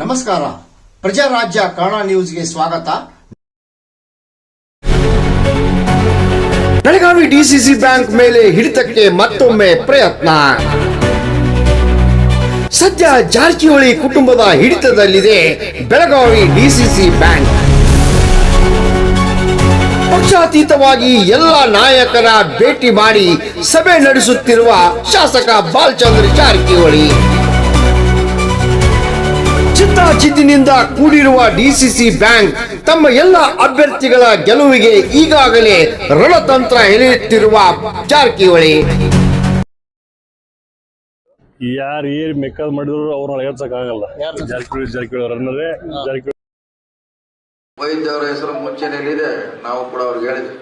ನಮಸ್ಕಾರ. ಪ್ರಜಾರಾಜ್ಯ ಕನ್ನಡ ನ್ಯೂಸ್ಗೆ ಸ್ವಾಗತ. ಬೆಳಗಾವಿ ಡಿಸಿಸಿ ಬ್ಯಾಂಕ್ ಮೇಲೆ ಹಿಡಿತಕ್ಕೆ ಮತ್ತೊಮ್ಮೆ ಪ್ರಯತ್ನ. ಸದ್ಯ ಜಾರಕಿಹೊಳಿ ಕುಟುಂಬದ ಹಿಡಿತದಲ್ಲಿದೆ ಬೆಳಗಾವಿ ಡಿಸಿಸಿ ಬ್ಯಾಂಕ್. ಪಕ್ಷಾತೀತವಾಗಿ ಎಲ್ಲ ನಾಯಕರ ಭೇಟಿ ಮಾಡಿ ಸಭೆ ನಡೆಸುತ್ತಿರುವ ಶಾಸಕ ಬಾಲಚಂದ್ರ ಜಾರಕಿಹೊಳಿ. ಚಿತ್ತಾಚಿತ್ತಿನಿಂದ ಕೂಡಿರುವ ಡಿಸಿಸಿ ಬ್ಯಾಂಕ್ ತಮ್ಮ ಎಲ್ಲ ಅಭ್ಯರ್ಥಿಗಳ ಗೆಲುವಿಗೆ ಈಗಾಗಲೇ ರಣತಂತ್ರ ಹೆರಿಯುತ್ತಿರುವ ಜಾರಕಿಹೊಳಿ. ಯಾರು ಏನ್ ಮೆಕ್ಕಲ್ ಮಾಡಿದ್ರು ಅವ್ರನ್ನ ಎಳ್ಸಕ್ಕಾಗಲ್ಲ ಜಾರಕಿಹೊಳಿ ಜಾರಕಿಹೊಳಿ ಅವ್ರನ್ನೇ ಜಾರಕಿಹೊಳಿ ವೈದ್ಯವ್ರ ಹೆಸರು ಮುಂಚೆನೇಲಿದೆ ನಾವು ಕೂಡ ಅವ್ರಿಗೆ ಹೇಳಿದ್ವಿ.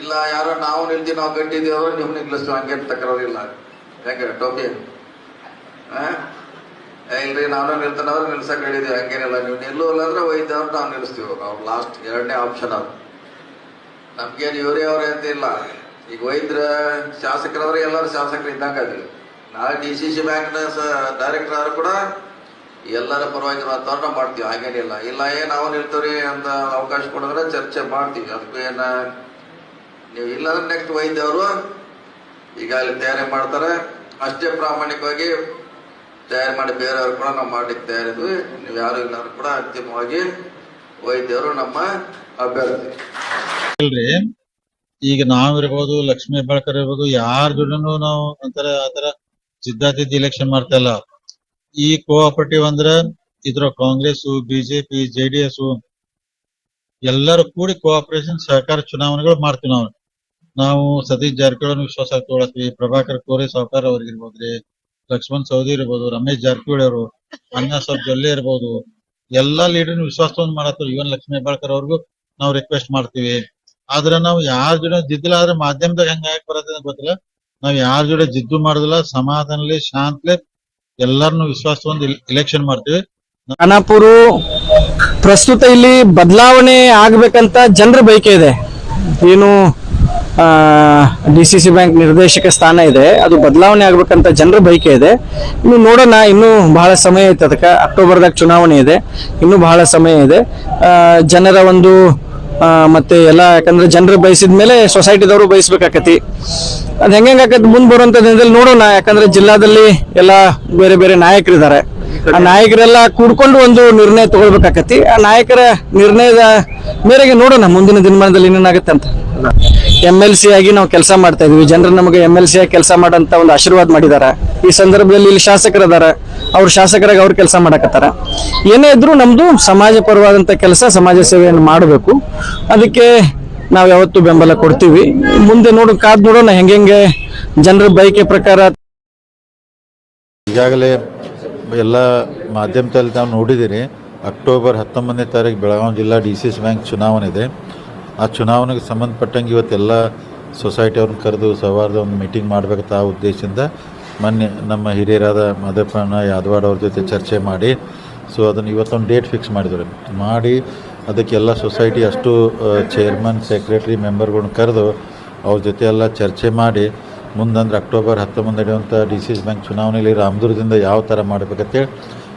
ಇಲ್ಲ, ಯಾರೋ ನಾವು ನಿಲ್ತೀವಿ, ನಾವು ಗಟ್ಟಿದ್ದೀವಿ ನಿಮ್ ನಿಲ್ಲಿಸ್ತೀವಿ, ಹಂಗೆ ತಕರಾರಿಲ್ಲ ಯಾಕೆ ಟೋಪಿ ಇಲ್ರಿ, ನಾನು ನಿಲ್ತಾನವ್ರು ನಿಲ್ಸಕ್ ಹೇಳಿದ್ವಿ ಹಂಗೇನಿಲ್ಲ. ನೀವು ನಿಲ್ಲುವಲ್ಲ ಅಂದ್ರೆ ವೈದ್ಯವ್ರು ನಾವು ನಿಲ್ಲಿಸ್ತೀವಿ ಅವ್ರು ಲಾಸ್ಟ್ ಎರಡನೇ ಆಪ್ಷನ್ ಅದು ನಮ್ಗೇನು ಇವರೇ ಅವರೇ ಅಂತ ಇಲ್ಲ. ಈಗ ವೈದ್ಯರ ಶಾಸಕರವ್ರೆ ಎಲ್ಲರೂ ಶಾಸಕರು ಇದ್ದಂಗೆ ಅದ್ರಿ ನಾಳೆ ಡಿ ಸಿ ಸಿ ಬ್ಯಾಂಕ್ನ ಡೈರೆಕ್ಟರ್ ಆದ್ರೂ ಕೂಡ ಎಲ್ಲರ ಪರವಾಗಿ ವಾತಾವರಣ ಮಾಡ್ತೀವಿ ಹಾಗೇನಿಲ್ಲ ಇಲ್ಲ. ಏ, ನಾವು ನಿಲ್ತೀವ್ರಿ ಅಂತ ಅವಕಾಶ ಕೊಡಿದ್ರೆ ಚರ್ಚೆ ಮಾಡ್ತೀವಿ. ಅದಕ್ಕೂ ಏನ, ನೀವು ಇಲ್ಲಾಂದ್ರೆ ನೆಕ್ಸ್ಟ್ ವೈದ್ಯವರು ಈಗ ಅಲ್ಲಿ ತಯಾರಿ ಮಾಡ್ತಾರೆ. ಅಷ್ಟೇ ಪ್ರಾಮಾಣಿಕವಾಗಿ ತಯಾರಿ ಮಾಡಿ ಬೇರೆಯವ್ರು ಕೂಡ ನಾವು ಮಾಡ್ಲಿಕ್ಕೆ ತಯಾರಿದ್ವಿ. ನೀವು ಯಾರು ಇಲ್ಲಾರು ಕೂಡ ಅಂತಿಮವಾಗಿ ವೈದ್ಯರು ನಮ್ಮ ಅಭ್ಯರ್ಥಿ. ಇಲ್ರಿ, ಈಗ ನಾವಿರ್ಬೋದು ಲಕ್ಷ್ಮೀ ಹೆಬ್ಬಾಳ್ಕರ್ ಇರ್ಬೋದು, ಯಾರ ದುಡ್ಡು ನಾವು ಒಂಥರ ಆತರ ಜಿದ್ದಾಜಿದ್ದಿ ಇಲೆಕ್ಷನ್ ಮಾಡ್ತಾ ಇಲ್ಲ. ಈ ಕೋಆಪರೇಟಿವ್ ಅಂದ್ರ ಇದ್ರ ಕಾಂಗ್ರೆಸ್ ಬಿಜೆಪಿ ಜೆಡಿಎಸ್ ಎಲ್ಲರೂ ಕೂಡಿ ಕೋಆಪರೇಷನ್ ಸಹಕಾರ ಚುನಾವಣೆಗಳು ಮಾಡ್ತೀವಿ ನಾವು. ನಾವು ಸತೀಶ್ ಜಾರಕಿಹೊಳಿ ವಿಶ್ವಾಸ ತಗೊಳತ್ವಿ ಪ್ರಭಾಕರ್ ಕೋರೆ ಇರಬಹುದು ರೀ ಲಕ್ಷ್ಮಣ್ ಸೌದಿ ಇರ್ಬೋದು, ರಮೇಶ್ ಜಾರಕಿಹೊಳಿ ಅವರು, ಅಣ್ಣ ಸಾಬ್ ಜೊಲ್ಲೆ ಇರ್ಬೋದು, ಎಲ್ಲಾ ಲೀಡರ್ ವಿಶ್ವಾಸ ತಗೊಂಡ್ ಮಾಡತ್ತೀವಿ ಇವನ್ ಲಕ್ಷ್ಮೀ ಬಾಳ್ಕರ್ ಅವ್ರಿಗೂ ನಾವು ರಿಕ್ವೆಸ್ಟ್ ಮಾಡ್ತೀವಿ. ಆದ್ರೆ ನಾವು ಯಾರ ಜೊತೆ ಜಿದ್ದಿಲ್ಲ, ಆದ್ರೆ ಮಾಧ್ಯಮದಾಗ ಹೆಂಗ ಬರತ್ತೆ ಗೊತ್ತಿಲ್ಲ. ನಾವ್ ಯಾರ ಜೊತೆ ಜಿದ್ದು ಮಾಡುದಿಲ್ಲ ಸಮಾಧಾನಲಿ ಶಾಂತಲೆ ಎಲ್ಲಾರನು ವಿಶ್ವಾಸ ತಗೊಂಡು ಇಲೆಕ್ಷನ್ ಮಾಡ್ತೀವಿ. ಖಾನಾಪುರ, ಪ್ರಸ್ತುತ ಇಲ್ಲಿ ಬದಲಾವಣೆ ಆಗ್ಬೇಕಂತ ಜನರ ಬಯಕೆ ಇದೆ. ಏನು ಡಿ ಸಿ ಸಿ ಬ್ಯಾಂಕ್ ನಿರ್ದೇಶಕ ಸ್ಥಾನ ಇದೆ. ಅದು ಬದಲಾವಣೆ ಆಗ್ಬೇಕಂತ ಜನರ ಬಯಕೆ ಇದೆ. ಇನ್ನು ನೋಡೋಣ, ಇನ್ನೂ ಬಹಳ ಸಮಯ ಐತೆ ಅದಕ್ಕೆ. ಅಕ್ಟೋಬರ್ದಾಗ ಚುನಾವಣೆ ಇದೆ. ಇನ್ನೂ ಬಹಳ ಸಮಯ ಇದೆ. ಜನರ ಒಂದು ಮತ್ತೆ ಎಲ್ಲ ಯಾಕಂದ್ರೆ ಜನರು ಬಯಸಿದ ಮೇಲೆ ಸೊಸೈಟಿದವರು ಬಯಸ್ಬೇಕಾಕತಿ. ಅದು ಹೆಂಗೆ ಆಕತಿ ಮುಂದೆ ಬರುವಂತ ದಿನದಲ್ಲಿ ನೋಡೋಣ. ಯಾಕಂದ್ರೆ ಜಿಲ್ಲಾದಲ್ಲಿ ಎಲ್ಲ ಬೇರೆ ಬೇರೆ ನಾಯಕರಿದ್ದಾರೆ ಆ ನಾಯಕರೆಲ್ಲ ಕೂಡ್ಕೊಂಡು ಒಂದು ನಿರ್ಣಯ ತಗೊಳ್ಬೇಕಾಕತಿ ಆ ನಾಯಕರ ನಿರ್ಣಯದ ಮೇರೆಗೆ ನೋಡೋಣ ಮುಂದಿನ ದಿನಮಾನದಲ್ಲಿ ಏನೇನಾಗುತ್ತೆ ಅಂತ. ಎಂ ಎಲ್ ಸಿ ಆಗಿ ನಾವು ಕೆಲಸ ಮಾಡ್ತಾ ಇದೀವಿ. ಜನರು ನಮಗೆ ಎಂ ಎಲ್ ಸಿ ಆಗಿ ಕೆಲಸ ಮಾಡಂತ ಒಂದು ಆಶೀರ್ವಾದ ಮಾಡಿದಾರ. ಈ ಸಂದರ್ಭದಲ್ಲಿ ಇಲ್ಲಿ ಶಾಸಕರದಾರ. ಅವ್ರ ಶಾಸಕರಾಗಿ ಅವ್ರು ಕೆಲಸ ಮಾಡಕತ್ತಾರ. ಏನೇ ಇದ್ರೂ ನಮ್ದು ಸಮಾಜ ಪರವಾದಂತ ಕೆಲಸ ಸಮಾಜ ಸೇವೆಯನ್ನು ಮಾಡಬೇಕು. ಅದಕ್ಕೆ ನಾವು ಯಾವತ್ತು ಬೆಂಬಲ ಕೊಡ್ತೀವಿ. ಮುಂದೆ ನೋಡು ಕಾದ್ ನೋಡೋಣ ಹೆಂಗೆ ಜನರ ಬಯಕೆ ಪ್ರಕಾರ ಈಗಾಗಲೇ ಎಲ್ಲ ಮಾಧ್ಯಮದಲ್ಲಿ ನಾವು ನೋಡಿದ್ದೀರಿ, ಅಕ್ಟೋಬರ್ ಹತ್ತೊಂಬತ್ತನೇ ತಾರೀಕು ಬೆಳಗಾವಿ ಜಿಲ್ಲಾ ಡಿ ಸಿ ಎಸ್ ಬ್ಯಾಂಕ್ ಚುನಾವಣೆ ಇದೆ. ಆ ಚುನಾವಣೆಗೆ ಸಂಬಂಧಪಟ್ಟಂಗೆ ಇವತ್ತೆಲ್ಲ ಸೊಸೈಟಿ ಅವ್ರನ್ನ ಕರೆದು ಸವಾರದ ಒಂದು ಮೀಟಿಂಗ್ ಮಾಡಬೇಕಂತ ಆ ಉದ್ದೇಶದಿಂದ ಮೊನ್ನೆ ನಮ್ಮ ಹಿರಿಯರಾದ ಮಾದಪ್ಪನ ಯಾದವಾಡ್ ಅವ್ರ ಜೊತೆ ಚರ್ಚೆ ಮಾಡಿ ಸೊ ಅದನ್ನು ಇವತ್ತೊಂದು ಡೇಟ್ ಫಿಕ್ಸ್ ಮಾಡಿದ್ರು. ಮಾಡಿ ಅದಕ್ಕೆಲ್ಲ ಸೊಸೈಟಿ ಅಷ್ಟು ಚೇರ್ಮನ್ ಸೆಕ್ರೆಟ್ರಿ ಮೆಂಬರ್ಗಳನ್ನ ಕರೆದು ಅವ್ರ ಜೊತೆ ಎಲ್ಲ ಚರ್ಚೆ ಮಾಡಿ ಮುಂದಂದ್ರೆ ಅಕ್ಟೋಬರ್ ಹತ್ತೊಂಬತ್ತು ನಡೆಯುವಂಥ ಡಿ ಸಿ ಬ್ಯಾಂಕ್ ಚುನಾವಣೆಯಲ್ಲಿ ರಾಮದುರ್ಗದಿಂದ ಯಾವ ಥರ ಮಾಡಬೇಕಂತೇಳಿ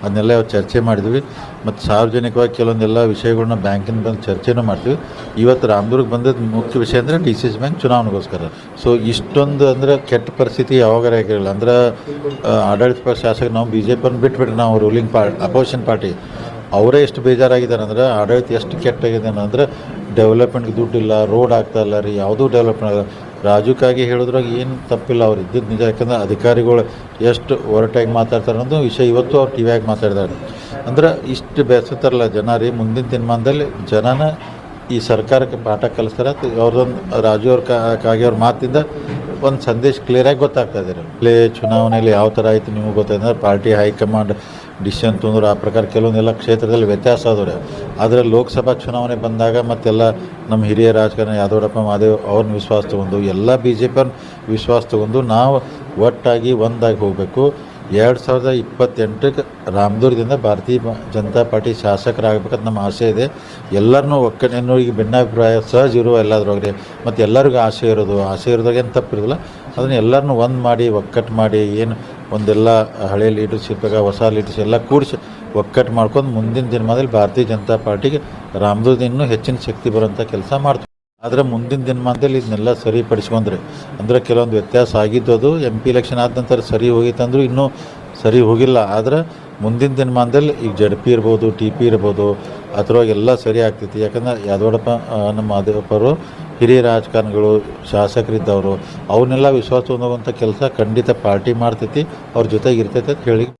ಅದನ್ನೆಲ್ಲ ಚರ್ಚೆ ಮಾಡಿದ್ವಿ. ಮತ್ತು ಸಾರ್ವಜನಿಕವಾಗಿ ಕೆಲವೊಂದೆಲ್ಲ ವಿಷಯಗಳನ್ನ ಬ್ಯಾಂಕಿನ ಬಂದು ಚರ್ಚೆನೂ ಮಾಡ್ತೀವಿ. ಇವತ್ತು ರಾಮದುರ್ಗ ಬಂದದ್ದು ಮುಖ್ಯ ವಿಷಯ ಅಂದರೆ ಡಿ ಸಿ ಬ್ಯಾಂಕ್ ಚುನಾವಣೆಗೋಸ್ಕರ. ಸೊ ಇಷ್ಟೊಂದು ಅಂದರೆ ಕೆಟ್ಟ ಪರಿಸ್ಥಿತಿ ಯಾವಾಗ ಆಗಿರಲಿಲ್ಲ. ಅಂದ್ರೆ ಆಡಳಿತ ಪಕ್ಷ ಶಾಸಕ ನಾವು ಬಿ ಜೆ ಪಿಯನ್ನು ಬಿಟ್ಬಿಟ್ರೆ ನಾವು ರೂಲಿಂಗ್ ಪಾರ್ ಅಪೋಸಿಷನ್ ಪಾರ್ಟಿ ಅವರೇ ಎಷ್ಟು ಬೇಜಾರಾಗಿದ್ದಾರೆ ಅಂದ್ರೆ, ಆಡಳಿತ ಎಷ್ಟು ಕೆಟ್ಟಾಗಿದೆ ಅಂದ್ರೆ ಡೆವಲಪ್ಮೆಂಟ್ಗೆ ದುಡ್ಡಿಲ್ಲ ರೋಡ್ ಆಗ್ತಾ ಇಲ್ಲ ರೀ, ಯಾವುದೂ ಡೆವಲಪ್ಮೆಂಟ್ ಆಗಲ್ಲ. ರಾಜಕ್ಕಾಗಿ ಹೇಳಿದ್ರಾಗ ಏನು ತಪ್ಪಿಲ್ಲ, ಅವ್ರು ಇದ್ದಿದ್ದು ನಿಜ. ಯಾಕಂದ್ರೆ ಅಧಿಕಾರಿಗಳು ಎಷ್ಟು ಒರಟಾಗಿ ಮಾತಾಡ್ತಾರೆ ಅನ್ನೋದು ವಿಷಯ ಇವತ್ತು ಅವ್ರು ಟಿ ವಿಯಾಗಿ ಮಾತಾಡಿದ್ದಾರೆ ಅಂದ್ರೆ ಇಷ್ಟು ಬೇಸತ್ತಾರಲ್ಲ ಜನ ರೀ, ಮುಂದಿನ ದಿನಮಾನದಲ್ಲಿ ಜನನ ಈ ಸರ್ಕಾರಕ್ಕೆ ಪಾಠ ಕಲಿಸ್ತಾರೆ. ಅವ್ರದ್ದೊಂದು ರಾಜು ಅವ್ರ ಕಾಗಿ ಅವ್ರ ಮಾತಿಂದ ಒಂದು ಸಂದೇಶ ಕ್ಲಿಯರಾಗಿ ಗೊತ್ತಾಗ್ತಾ ಇದೆ ಪ್ಲೇ ಚುನಾವಣೆಯಲ್ಲಿ ಯಾವ ಥರ ಆಯಿತು ನಿಮಗೆ ಗೊತ್ತಾಯ್ತು ಪಾರ್ಟಿ ಹೈಕಮಾಂಡ್ ಡಿಸಿಷನ್ ತೊಂದ್ರೆ ಆ ಪ್ರಕಾರ ಕೆಲವೊಂದೆಲ್ಲ ಕ್ಷೇತ್ರದಲ್ಲಿ ವ್ಯತ್ಯಾಸ ಆದವ್ರೆ. ಆದರೆ ಲೋಕಸಭಾ ಚುನಾವಣೆ ಬಂದಾಗ ಮತ್ತೆಲ್ಲ ನಮ್ಮ ಹಿರಿಯ ರಾಜಕಾರಣ ಯಾದವರಪ್ಪ ಮಾದೇವ್ ಅವ್ರನ್ನ ವಿಶ್ವಾಸ ತಗೊಂಡು, ಎಲ್ಲ ಬಿ ಜೆ ಪಿಯವ್ರನ್ನ ವಿಶ್ವಾಸ ತಗೊಂಡು ನಾವು ಒಟ್ಟಾಗಿ ಒಂದಾಗಿ ಹೋಗಬೇಕು. ಎರಡು ಸಾವಿರದ ಇಪ್ಪತ್ತೆಂಟಕ್ಕೆ ರಾಮದುರ್ಗದಿಂದ ಭಾರತೀಯ ಜನತಾ ಪಾರ್ಟಿ ಶಾಸಕರಾಗಬೇಕಂತ ನಮ್ಮ ಆಸೆ ಇದೆ. ಎಲ್ಲರನ್ನೂ ಒಕ್ಕಣ್ಣು ಈಗ ಭಿನ್ನಾಭಿಪ್ರಾಯ ಸಹಜ ಇರುವ ಎಲ್ಲದ್ರೊಳಗೆ ಮತ್ತು ಎಲ್ಲರಿಗೂ ಆಸೆ ಇರೋದು, ಆಸೆ ಇರೋದಾಗ ಏನು ತಪ್ಪಿರೋದಿಲ್ಲ. ಅದನ್ನು ಎಲ್ಲರನ್ನೂ ಒಂದು ಮಾಡಿ ಒಕ್ಕಟ್ಟು ಮಾಡಿ, ಏನು ಒಂದೆಲ್ಲ ಹಳೆ ಲೀಡರ್ಶಿಪ್ಪಾಗ ಹೊಸ ಲೀಡರ್ಶಿಪ್ ಎಲ್ಲ ಕೂಡಿಸಿ ಒಕ್ಕಟ್ಟು ಮಾಡ್ಕೊಂಡು ಮುಂದಿನ ದಿನಮಾನದಲ್ಲಿ ಭಾರತೀಯ ಜನತಾ ಪಾರ್ಟಿಗೆ ರಾಮದುರ್ಗ ಇನ್ನೂ ಹೆಚ್ಚಿನ ಶಕ್ತಿ ಬರುವಂಥ ಕೆಲಸ ಮಾಡ್ತೀವಿ ಆದರೆ ಮುಂದಿನ ದಿನಮಾನದಲ್ಲಿ ಇದನ್ನೆಲ್ಲ ಸರಿಪಡಿಸ್ಕೊಂಡ್ರೆ. ಅಂದರೆ ಕೆಲವೊಂದು ವ್ಯತ್ಯಾಸ ಆಗಿದ್ದು ಅದು ಎಂ ಪಿ ಎಲೆಕ್ಷನ್ ಆದ ನಂತರ ಸರಿ ಹೋಗಿತ್ತಂದ್ರೂ ಇನ್ನೂ ಸರಿ ಹೋಗಿಲ್ಲ. ಆದರೆ ಮುಂದಿನ ದಿನಮಾನದಲ್ಲಿ ಈಗ ಜಡ್ ಪಿ ಇರ್ಬೋದು ಟಿ ಪಿ ಇರ್ಬೋದು, ಅದ್ರೊಳಗೆ ಎಲ್ಲ ಸರಿ ಆಗ್ತೈತಿ. ಯಾಕಂದ್ರೆ ಯಾದವಡಪ್ಪ ನಮ್ಮ ಮಾದೇವಪ್ಪರು ಹಿರಿಯ ರಾಜಕಾರಣಿಗಳು, ಶಾಸಕರಿದ್ದವರು, ಅವನ್ನೆಲ್ಲ ವಿಶ್ವಾಸ ಹೊಂದುವಂಥ ಕೆಲಸ ಖಂಡಿತ ಪಾರ್ಟಿ ಮಾಡ್ತೈತಿ. ಅವ್ರ ಜೊತೆಗೆ ಇರ್ತೈತೆ ಅಂತ ಹೇಳಿ